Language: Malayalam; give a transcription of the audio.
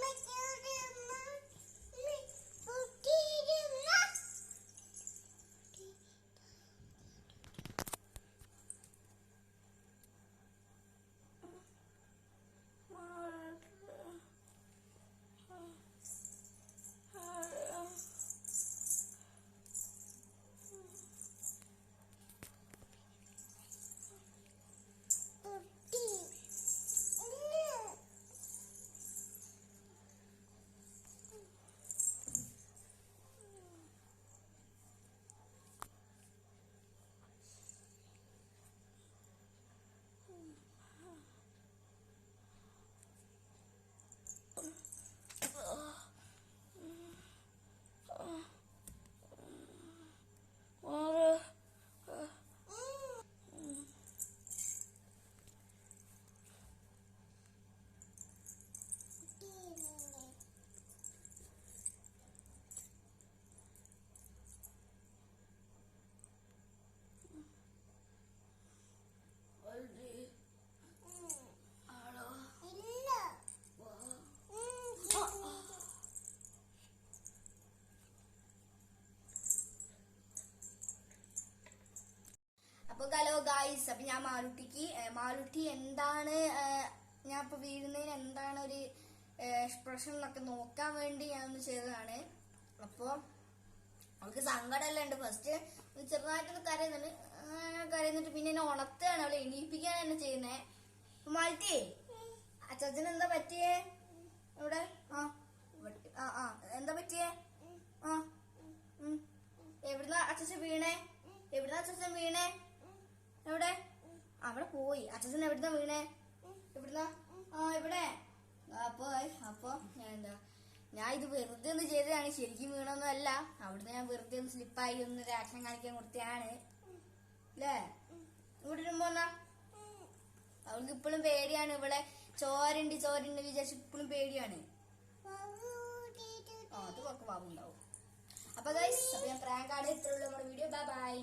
makes ഗായ്സ് അപ്പൊ ഞാൻ മാലുട്ടിക്ക് മാറുട്ടി എന്താണ് ഞാൻ ഇപ്പൊ വീഴുന്നതിന് എന്താണ് ഒരു എക്സ്പ്രഷൻ എന്നൊക്കെ നോക്കാൻ വേണ്ടി ഞാൻ ഒന്ന് ചെയ്തതാണ്. അപ്പോൾ അവൾക്ക് സങ്കടമല്ല ഉണ്ട്. ഫസ്റ്റ് ചെറുതായിട്ടൊന്ന് കരയുന്നുണ്ട്. കരയുന്നിട്ട് പിന്നെ എന്നെ ഉണർത്തുകയാണ് അവളെ. എണീപ്പിക്കാൻ എന്നെ ചെയ്യുന്നത് അപ്പൊ മാറ്റി അച്ചാച്ചന് എന്താ പറ്റിയേ? ഇവിടെ ആ ആ ആ. എന്താ പറ്റിയേ? ആ എവിടുന്ന അച്ചാച്ച വീണേ? എവിടുന്ന അച്ചാച്ചൻ വീണേ? എവിടെ? അവിടെ പോയി. അച്ഛൻ എവിടുന്നാ വീണേ? എവിടുന്നാ? ആ ഇവിടെ. അപ്പൊ അപ്പൊ ഞാൻ എന്താ ഞാൻ ഇത് വെറുതെ ഒന്ന് ചെയ്തതാണ്. ശരിക്കും വീണൊന്നും അല്ല അവിടുന്ന് ഞാൻ വെറുതെ ഒന്ന് സ്ലിപ്പായി ഒന്ന് രാക്ഷൻ കാണിക്കാൻ കൊടുത്തതാണ്. അല്ലേ ഇവിടെ എന്നാ അവൾക്ക് ഇപ്പോഴും പേടിയാണ്. ഇവിടെ ചോരണ്ട് ചോരണ്ട് വിചാരിച്ച് ഇപ്പോഴും പേടിയാണ്. അത് കുറച്ച് പാപുണ്ടാവും അപ്പൊ ഞാൻ പ്രാങ്ക് ആണ് ഇത്രയുള്ള നമ്മുടെ വീഡിയോ ബൈ ബൈ